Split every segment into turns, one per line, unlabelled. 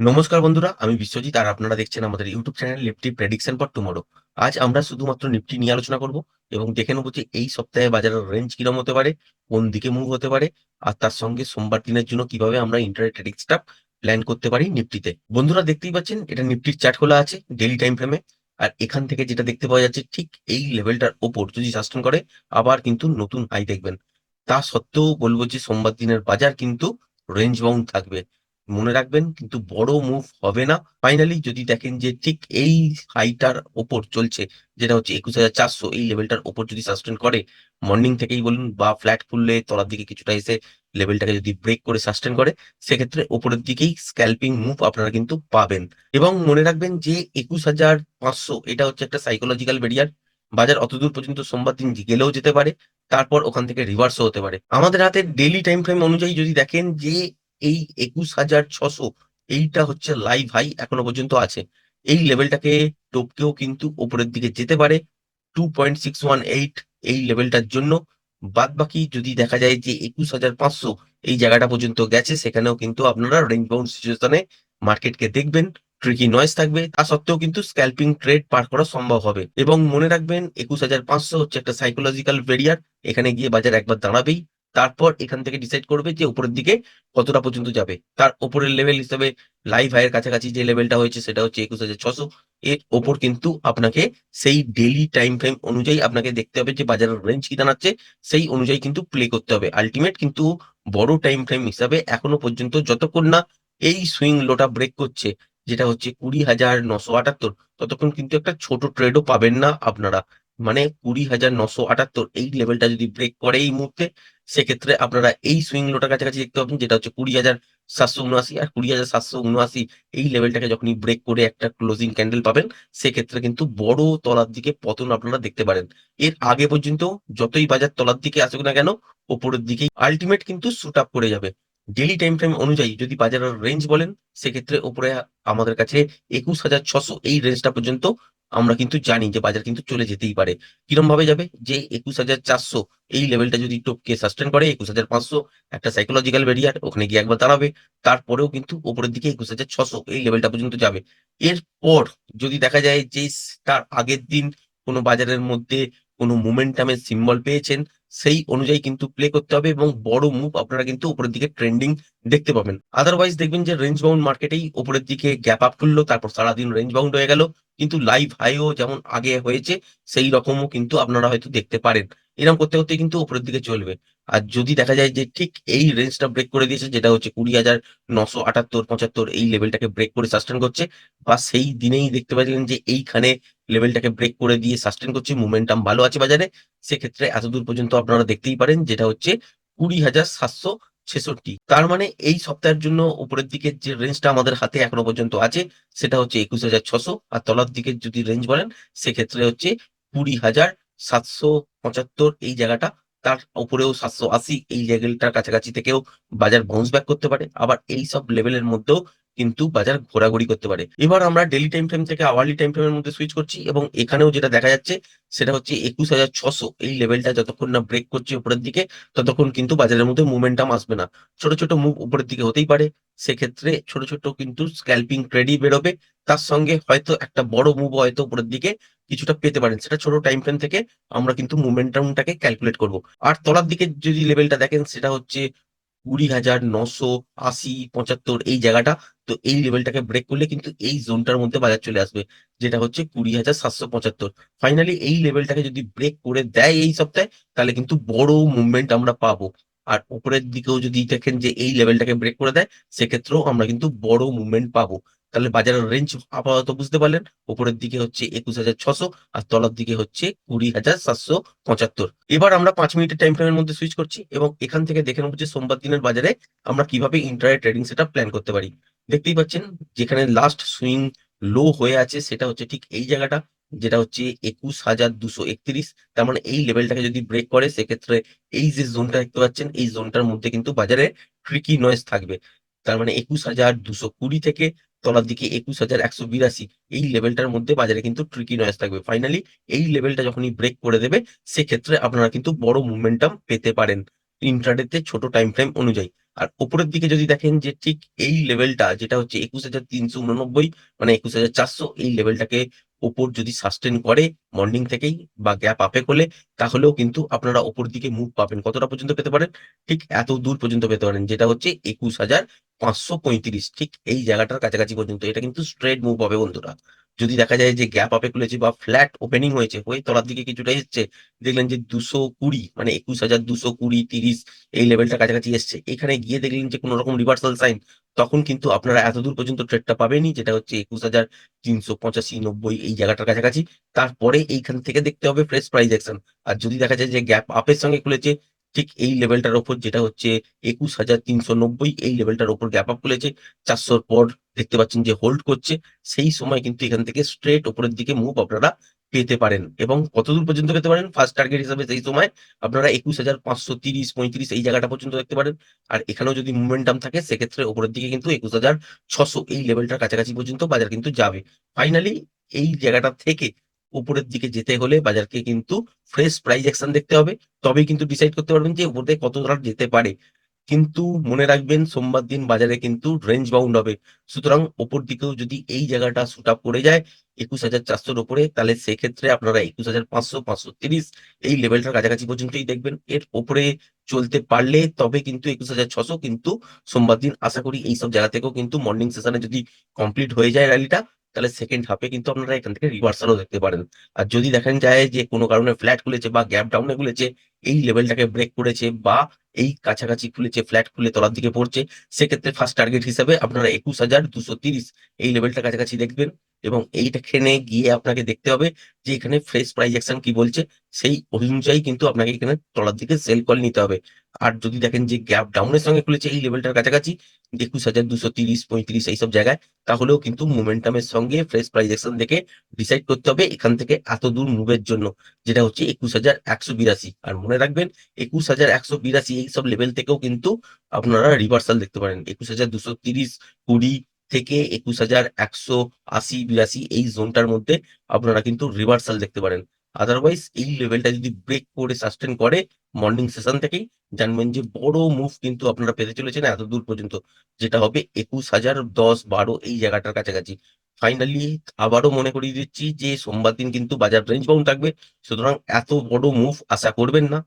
নমস্কার বন্ধুরা, আমি বিশ্বজিৎ আর আপনারা দেখছেন আমাদের YouTube channel Nifty prediction for tomorrow. আজ আমরা শুধুমাত্র নিফটি নিয়ে আলোচনা করব এবং দেখে নেব যে এই সপ্তাহে বাজারের রেঞ্জ কিরম হতে পারে, কোন দিকে মুভ হতে পারে, আর তার সঙ্গে সোমবার দিনের জন্য কীভাবে আমরা ইন্টারনেট ট্রেডিং স্টাফ প্ল্যান করতে পারি নিফটিতে। বন্ধুরা, দেখতেই পাচ্ছেন, এটা নিফটির চার্ট খোলা আছে ডেলি টাইম ফ্রেমে আর এখান থেকে যেটা দেখতে পাওয়া যাচ্ছে ঠিক এই লেভেলটার ওপর, যদি সাস্টেন করে, আবার কিন্তু নতুন হাই দেখবেন। তা সত্ত্বেও বলব যে সোমবার দিনের বাজার কিন্তু রেঞ্জ বাউন্ড থাকবে। মনে রাখবেন, কিন্তু বড় মুভ হবে না। ফাইনালি যদি দেখেন যে ঠিক এই হাইটার ওপর চলছে, যেটা হচ্ছে একুশ হাজার চারশো, এই লেভেলটার ওপর যদি সাস্টেন করে মর্নিং থেকেই বলুন বা ফ্ল্যাট খুললে তলার দিকে কিছুটা এসে লেভেলটাকে যদি ব্রেক করে সাস্টেন করে, সেক্ষেত্রে ওপরের দিকেই স্ক্যাল্পিং মুভ আপনারা কিন্তু পাবেন। এবং মনে রাখবেন যে একুশ হাজার পাঁচশো, এটা হচ্ছে একটা সাইকোলজিক্যাল বেরিয়ার বাজার অতদূর পর্যন্ত সোমবার দিন গেলেও যেতে পারে, তারপর ওখান থেকে রিভার্সও হতে পারে। আমাদের হাতে ডেলি টাইম ফ্রেম অনুযায়ী যদি দেখেন যে এই একুশ হাজার ছশো এইটা হচ্ছে লাইভ হাই এখনও পর্যন্ত আছে। এই লেভেলটাকে টপকেও কিন্তু উপরের দিকে যেতে পারে। Two point six one eight এই লেভেলটার জন্য। বাদ বাকি যদি দেখা যায় যে একুশ হাজার পাঁচশো এই জায়গাটা পর্যন্ত গেছে, সেখানেও কিন্তু আপনারা রেঞ্জ বাউন্ড সিচুয়েশনে মার্কেটকে দেখবেন। ট্রিকি নয়েস থাকবে। তা সত্ত্বেও কিন্তু স্ক্যাল্পিং ট্রেড পার করা সম্ভব হবে। এবং মনে রাখবেন, একুশ হাজার পাঁচশো হচ্ছে একটা সাইকোলজিক্যাল ভেরিয়ার এখানে গিয়ে বাজার একবার দাঁড়াবেই। তারপর এখান থেকে ডিসাইড করবে যে উপরের দিকে কতটা পর্যন্ত যাবে। তার উপরের লেভেল হিসেবে লাইভ হাইয়ের কাছাকাছি যে লেভেলটা হয়েছে সেটা হচ্ছে একুশ হাজার ছশো এর ওপর কিন্তু আপনাকে সেই ডেলি টাইম ফ্রেম অনুযায়ী আপনাকে দেখতে হবে যে বাজারের রেঞ্জ কি দাঁড়াচ্ছে, সেই অনুযায়ী কিন্তু প্লে করতে হবে। আলটিমেট কিন্তু বড় টাইম ফ্রেম হিসাবে এখনও পর্যন্ত যতক্ষণ না এই সুইং লোটা ব্রেক করছে, যেটা হচ্ছে কুড়ি হাজার নশো আটাত্তর, ততক্ষণ কিন্তু একটা ছোট ট্রেডও পাবেন না আপনারা। মানে কুড়ি হাজার নশো আটাত্তর এই লেভেলটা যদি ব্রেক করে এই মুহূর্তে, সেক্ষেত্রে আপনারা এই সুইং লোটার কাছাকাছি দেখতে পাবেন, যেটা হচ্ছে কুড়ি হাজার সাতশো উনআশি। আর কুড়ি হাজার সাতশো উনআশি এই লেভেলটাকে যখনই ব্রেক করে একটা ক্লোজিং ক্যান্ডেল পাবেন, সেক্ষেত্রে কিন্তু বড় তলার দিকে পতন আপনারা দেখতে পারেন। এর আগে পর্যন্ত যতই বাজার তলার দিকে আসুক না কেন, ওপরের দিকে আলটিমেট কিন্তু শুট আপ করে যাবে। ডেলি টাইম ফ্রেম অনুযায়ী যদি বাজারের রেঞ্জ বলেন, সেক্ষেত্রে ওপরে আমাদের কাছে একুশ হাজার ছশো এই রেঞ্জটা পর্যন্ত আমরা কিন্তু জানি যে বাজার কিন্তু চলে যেতেই পারে। কিরম ভাবে যাবে? যে একুশ হাজার চারশো, এই লেভেলটা যদি টপকে সাস্টেন করে, একুশ হাজার পাঁচশো, একটা সাইকোলজিক্যাল বেরিয়ার ওখানে গিয়ে একবার দাঁড়াবে। তারপরেও কিন্তু ওপরের দিকে একুশ হাজার ছশো, এই লেভেলটা পর্যন্ত যাবে। এরপর যদি দেখা যায় যে তার আগের দিন কোনো বাজারের মধ্যে কোনো মোমেন্টামের সিম্বল পেয়েছেন সেই অনুযায়ী কিন্তু প্লে করতে হবে এবং বড় মুভ আপনারা কিন্তু উপরের দিকে ট্রেন্ডিং দেখতে পাবেন। আদারওয়াইজ দেখবেন যে রেঞ্জ বাউন্ড মার্কেটেই উপরের দিকে গ্যাপ আপ করল, তারপর সারাদিন রেঞ্জ বাউন্ড হয়ে গেল। কিন্তু লাইভ হাইও যেমন আগে হয়েছে, সেই রকমও কিন্তু আপনারা হয়তো দেখতে পারেন। এরকম করতে করতে কিন্তু উপরের দিকে চলবে। আর যদি দেখা যায় যে ঠিক এই রেঞ্জটা ব্রেক করে দিয়েছে, যেটা হচ্ছে কুড়ি হাজার নশো আটাত্তর পঁচাত্তর, এই লেভেলটাকে ব্রেক করে সাস্টেন করছে, বা সেই দিনেই দেখতে পাচ্ছেন যে এইখানে লেভেলটাকে ব্রেক করে দিয়ে সাস্টেন করছে মোমেন্টাম ভালো আছে বাজারে, সেক্ষেত্রে এতদূর পর্যন্ত আপনারা দেখতেই পারেন, যেটা হচ্ছে কুড়ি হাজার সাতশো ছেষট্টি। তার মানে এই সপ্তাহের জন্য উপরের দিকে যে রেঞ্জটা আমাদের হাতে এখনও পর্যন্ত আছে, সেটা হচ্ছে একুশ হাজার ছশো। আর তলার দিকে যদি রেঞ্জ বলেন, সেক্ষেত্রে হচ্ছে কুড়ি হাজার সাতশো পঁচাত্তর এই জায়গাটা। তার উপরেও সাতশো আশি এই লেভেলটার কাছাকাছি থেকেও বাজার বাউন্স ব্যাক করতে পারে। আবার এই সব লেভেলের মধ্যেও কিন্তু বাজার ঘোরাঘুরি করতে পারে। এবার আমরা ডেলি টাইম ফ্রেম থেকে আওয়ারলি টাইম ফ্রেমের মধ্যে সুইচ করছি এবং এখানেও যেটা দেখা যাচ্ছে, সেটা হচ্ছে একুশ হাজার ছশো। এই লেভেলটা যতক্ষণ না ব্রেক করছে উপরের দিকে, ততক্ষণ কিন্তু বাজারের মধ্যে মুভমেন্টাম আসবে না। ছোট ছোট মুভ উপরের দিকে হতেই পারে। সেক্ষেত্রে ছোট ছোট কিন্তু স্ক্যাল্পিং ট্রেডই বেরোবে। তার সঙ্গে হয়তো একটা বড় মুভ হয়তো উপরের দিকে কিছুটা পেতে পারেন। সেটা ছোট টাইম ফ্রেম থেকে আমরা কিন্তু মুভমেন্টামটাকে ক্যালকুলেট করব। আর তলার দিকে যদি লেভেলটা দেখেন, সেটা হচ্ছে কুড়ি হাজার নশো আশি পঁচাত্তর, এই জায়গাটা তো এই লেভেলটাকে ব্রেক করলে কিন্তু এই জোনটার মধ্যে বাজার চলে আসবে, যেটা হচ্ছে কুড়ি হাজার সাতশো পঁচাত্তর। ফাইনালি এই লেভেলটাকে যদি ব্রেক করে দেয় এই সপ্তাহে, তাহলে কিন্তু বড় মুভমেন্ট আমরা পাবো। আর উপরের দিকেও যদি দেখেন যে এই লেভেলটাকে ব্রেক করে দেয়, সেক্ষেত্রেও আমরা কিন্তু বড় মুভমেন্ট পাবো। তাহলে বাজারের রেঞ্জ আপাতত বুঝতে পারলেন, উপরের দিকে হচ্ছে একুশ হাজার ছশো আর তলার দিকে হচ্ছে কুড়ি হাজার সাতশো পঁচাত্তর। এবার আমরা পাঁচ মিনিটের টাইম ফ্রেমের মধ্যে সুইচ করছি এবং এখান থেকে দেখে নেব যে সোমবার দিনের বাজারে আমরা কীভাবে ইন্টারনেট ট্রেডিং সেটা প্ল্যান করতে পারি। দেখতেই পাচ্ছেন, যেখানে লাস্ট সুইং লো হয়ে আছে, সেটা হচ্ছে ঠিক এই জায়গাটা, যেটা হচ্ছে একুশ হাজার দুশো একত্রিশ। তার মানে এই লেভেলটাকে যদি ব্রেক করে, সেক্ষেত্রে এই যে জোনটা দেখতে পাচ্ছেন, এই জোনটার মধ্যে কিন্তু বাজারে ট্রিকি নয়েস থাকবে। তার মানে একুশ হাজার দুশো কুড়ি থেকে তলার দিকে একুশ হাজার একশো বিরাশি, এই লেভেলটার মধ্যে বাজারে কিন্তু ট্রিকি নয়েস থাকবে। ফাইনালি এই লেভেলটা যখনই ব্রেক করে দেবে, সেক্ষেত্রে আপনারা কিন্তু বড় মুভমেন্টাম পেতে পারেন। ইন্ট্রাডেতে ছোট টাইম ফ্রেম অনুযায়ী। আর উপরের দিকে যদি দেখেন যে ঠিক এই লেভেলটা যেটা হচ্ছে একুশ হাজার তিনশো উননব্বই মানে একুশ হাজার চারশো, এই লেভেলটাকে ওপর যদি সাস্টেন করে মর্নিং থেকেই বা গ্যাপ আপে করলে, তাহলেও কিন্তু আপনারা ওপর দিকে মুভ পাবেন। কতটা পর্যন্ত পেতে পারেন? ঠিক এত দূর পর্যন্ত পেতে পারেন, যেটা হচ্ছে একুশ হাজার পাঁচশো পঁয়ত্রিশ। ঠিক এই জায়গাটার কাছাকাছি পর্যন্ত, এটা কিন্তু স্ট্রেট মুভ হবে বন্ধুরা। যদি দেখা যায় যে গ্যাপ আপে খুলেছে বা ফ্ল্যাট ওপেনিং হয়েছে, হয়ে তলার দিকে কিছুটা এসছে, দেখলেন যে দুশো কুড়ি মানে একুশ হাজার দুশো কুড়ি, তিরিশ এই লেভেলটা কাছাকাছি এসছে। এখানে গিয়ে দেখলেন যে কোনো রকম রিভার্সাল সাইন তখন কিন্তু আপনারা এত দূর পর্যন্ত ট্রেডটা পাবেনই, যেটা হচ্ছে একুশ হাজার তিনশো পঁচাশি নব্বই এই জায়গাটার কাছাকাছি। তারপরে এইখান থেকে দেখতে হবে ফ্রেশ প্রাইস অ্যাকশন আর যদি দেখা যায় যে গ্যাপ আপের সঙ্গে খুলেছে ঠিক এই লেভেলটার ওপর যেটা হচ্ছে একুশ হাজার তিনশো নব্বই, এই লেভেলটার ওপর গ্যাপ আপ খুলেছে। চারশোর পর দেখতে পাচ্ছেন যে হোল্ড করছে। সেই সময় কিন্তু এখান থেকে স্ট্রেট ওপরের দিকে মুভ আপনারা পেতে পারেন এবং কতদূর পর্যন্ত পেতে পারেন? ফার্স্ট টার্গেট হিসাবে সেই সময় আপনারা একুশ হাজার পাঁচশো তিরিশ, পঁয়ত্রিশ এই জায়গাটা পর্যন্ত দেখতে পারেন। আর এখানেও যদি মুভমেন্টাম থাকে, সেক্ষেত্রে ওপরের দিকে কিন্তু একুশ হাজার ছশো এই লেভেলটার কাছাকাছি পর্যন্ত বাজার কিন্তু যাবে। ফাইনালি এই জায়গাটা থেকে উপরের দিকে যেতে হলে বাজারকে কিন্তু ফ্রেশ প্রাইস অ্যাকশন দেখতে হবে। তবেই কিন্তু ডিসাইড করতে পারবেন যে উপরে কত ডলার যেতে পারে। কিন্তু মনে রাখবেন, সোমবার দিন বাজারে কিন্তু রেঞ্জ বাউন্ড হবে। সুতরাং ওপর দিকেও যদি এই জায়গাটা শুট আপ করে যায় একুশ হাজার চারশোর উপরে, তাহলে সেক্ষেত্রে আপনারা একুশ হাজার পাঁচশো পাঁচশো তিরিশ এই লেভেলটার কাছাকাছি পর্যন্তই দেখবেন। এর ওপরে চলতে পারলে তবে কিন্তু একুশ হাজার ছশো কিন্তু সোমবার দিন আশা করি এইসব জায়গা থেকেও কিন্তু মর্নিং সেশনে যদি কমপ্লিট হয়ে যায় র্যালিটা তাহলে সেকেন্ড হাফে কিন্তু আপনারা এখান থেকে রিভার্সালও দেখতে পারেন। আর যদি দেখেন যায় যে কোনো কারণে ফ্ল্যাট খুলেছে বা গ্যাপ ডাউনে খুলেছে এই লেভেলটাকে ব্রেক করেছে বা এই কাছাকাছি খুলেছে ফ্ল্যাট খুলে তলার দিকে পড়ছে, সেক্ষেত্রে ফার্স্ট টার্গেট হিসাবে আপনারা একুশ হাজার দুশো তিরিশ এই লেভেলটা কাছাকাছি দেখবেন এবং এইটাখানে গিয়ে আপনাকে দেখতে হবে যে এখানে ফ্রেশ প্রাইস অ্যাকশন কি বলছে, সেই অনুযায়ী কিন্তু আপনাকে এখানে তলার দিকে সেল কল নিতে হবে। আর যদি দেখেন যে গ্যাপ ডাউনের সঙ্গে খুলেছে এই লেভেলটার কাছাকাছি, একুশ হাজার দুশো তিরিশ, পঁয়ত্রিশ এইসব জায়গায়, তাহলেও কিন্তু মোমেন্টামের সঙ্গে ফ্রেশ প্রাইস অ্যাকশন দেখে ডিসাইড করতে হবে এখান থেকে এত দূর মুভের জন্য, যেটা হচ্ছে একুশ হাজার একশো বিরাশি। আর মনে রাখবেন, একুশ হাজার একশো বিরাশি এইসব লেভেল থেকেও কিন্তু আপনারা রিভার্সাল দেখতে পারেন। একুশ হাজার দুশো তিরিশ কুড়ি থেকে একুশ হাজার একশো আশি বিরাশি এই জোনটার মধ্যে আপনারা কিন্তু রিভার্সাল দেখতে পারেন। আদারওয়াইজ এই লেভেলটা যদি ব্রেক করে সাস্টেন করে মর্নিং সেশন থেকেই, জানবেন যে বড় মুভ কিন্তু আপনারা পেতে চলেছেন এত দূর পর্যন্ত, যেটা হবে একুশ হাজার দশ বারো এই জায়গাটার কাছাকাছি। ফাইনালি আবারও মনে করিয়ে দিচ্ছি যে সোমবার দিন কিন্তু বাজার রেঞ্জ বাউন্ড থাকবে। সুতরাং এত বড় মুভ আশা করবেন না।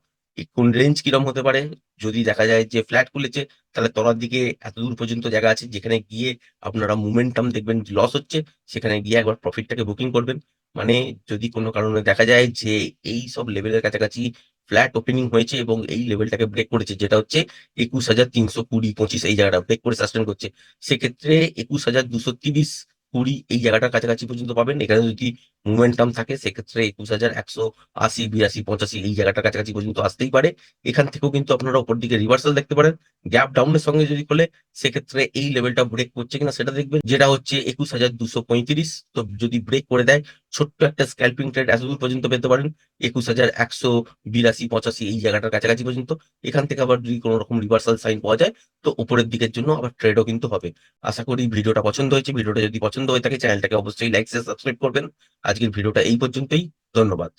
কোন রেঞ্জ কিরম হতে পারে? যদি দেখা যায় যে ফ্ল্যাট খুলেছে, তাহলে তলার দিকে এত দূর পর্যন্ত জায়গা আছে, যেখানে গিয়ে আপনারা মোমেন্টাম দেখবেন লস হচ্ছে, সেখানে গিয়ে একবার প্রফিটটাকে বুকিং করবেন। মানে যদি কোনো কারণে দেখা যায় যে এই সব লেভেলের কাছাকাছি ফ্ল্যাট ওপেনিং হয়েছে এবং এই লেভেলটাকে ব্রেক করেছে, যেটা হচ্ছে একুশ হাজার তিনশো কুড়ি পঁচিশ, এই জায়গাটা ব্রেক করে সাস্টেন করছে, সেক্ষেত্রে একুশ হাজার দুশো তিরিশ কুড়ি এই জায়গাটার কাছাকাছি পর্যন্ত পাবেন। এখানে যদি মোমেন্টাম থাকে, সেক্ষেত্রে একুশ হাজার একশো আশি, বিরাশি, পঁচাশি এই জায়গাটার কাছাকাছি পর্যন্ত আসতেই পারে। এখান থেকেও কিন্তু আপনারা উপর দিকে রিভার্সাল দেখতে পারেন। গ্যাপ ডাউনের সঙ্গে যদি খোলে, সেক্ষেত্রে এই লেভেলটা ব্রেক করছে কিনা সেটা দেখবেন। যেটা হচ্ছে একুশ হাজার দুশো পঁয়ত্রিশ। তো যদি ব্রেক করে দেয় ছোট্ট একটা স্ক্যাল্পিং ট্রেড এতদূর পর্যন্ত পেতে পারেন। একুশ হাজার একশো বিরাশি, পঁচাশি, এই জায়গাটার কাছাকাছি পর্যন্ত। এখান থেকে আবার যদি কোনো রকম রিভার্সাল সাইন পাওয়া যায়, তো উপরের দিকের জন্য আবার ট্রেডও কিন্তু হবে। আশা করি ভিডিওটা পছন্দ হয়েছে। ভিডিওটা যদি পছন্দ হয়ে থাকে চ্যানেলটাকে অবশ্যই লাইক সাবস্ক্রাইব করবেন। আজকের ভিডিওটা এই পর্যন্তই। ধন্যবাদ।